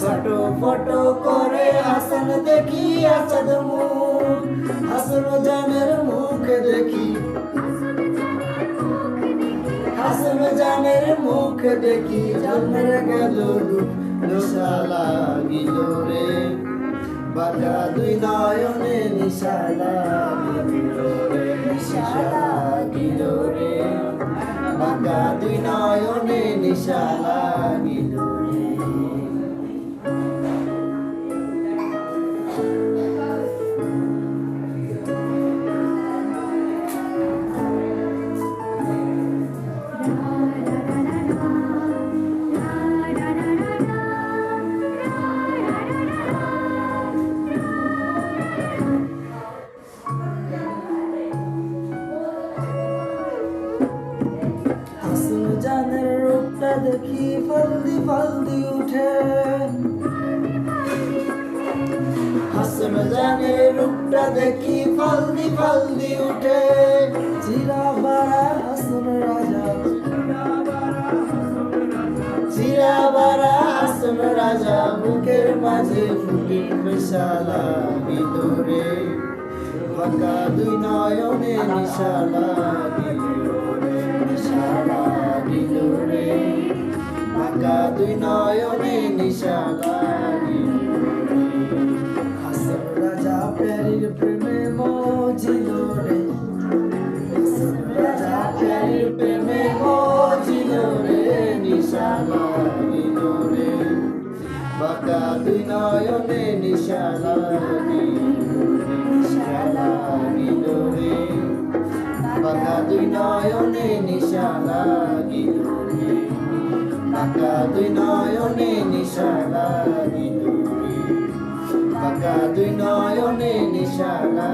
Photo photo করে হাসান দেখি আসাদ মুখ হাসন জানের মুখ দেখি। হাসন জানের মুখ দেখি। জন্মের গেল দুঃখ দোষা লাগিল রে। বাঁকা দুই নয়নে নিশা লাগিল দুই নয়নে নিশা দেখি ফলদি ফলদি উঠে হাসন জানের রূপটা দেখি ফলদি ফলদি উঠে চিরা বাড়া হাসন রাজা চিরা বাড়া হাসন রাজা বুকের মাঝে ফুটি বিশালা ভিতরে ফাঁকা দুই নয়নে নিশালা ভিতরে নিশালা ফাঁকা দুই নয়নে নিশালা ভিতরে হাসন রাজা প্যারির প্রেমে মজিল রে। হাসন রাজা প্যারির প্রেমে মজিল রে নিশালা ভিতরে বাঁকা দুই নয়নে নিশালা নিশালা গিলোরে বাঁকা দুই নয়নে নিশালা গিলোরে বাঁকা দুই। নয়নে নিশালা গিলোরে বাঁকা দুই। নয়নে নিশালা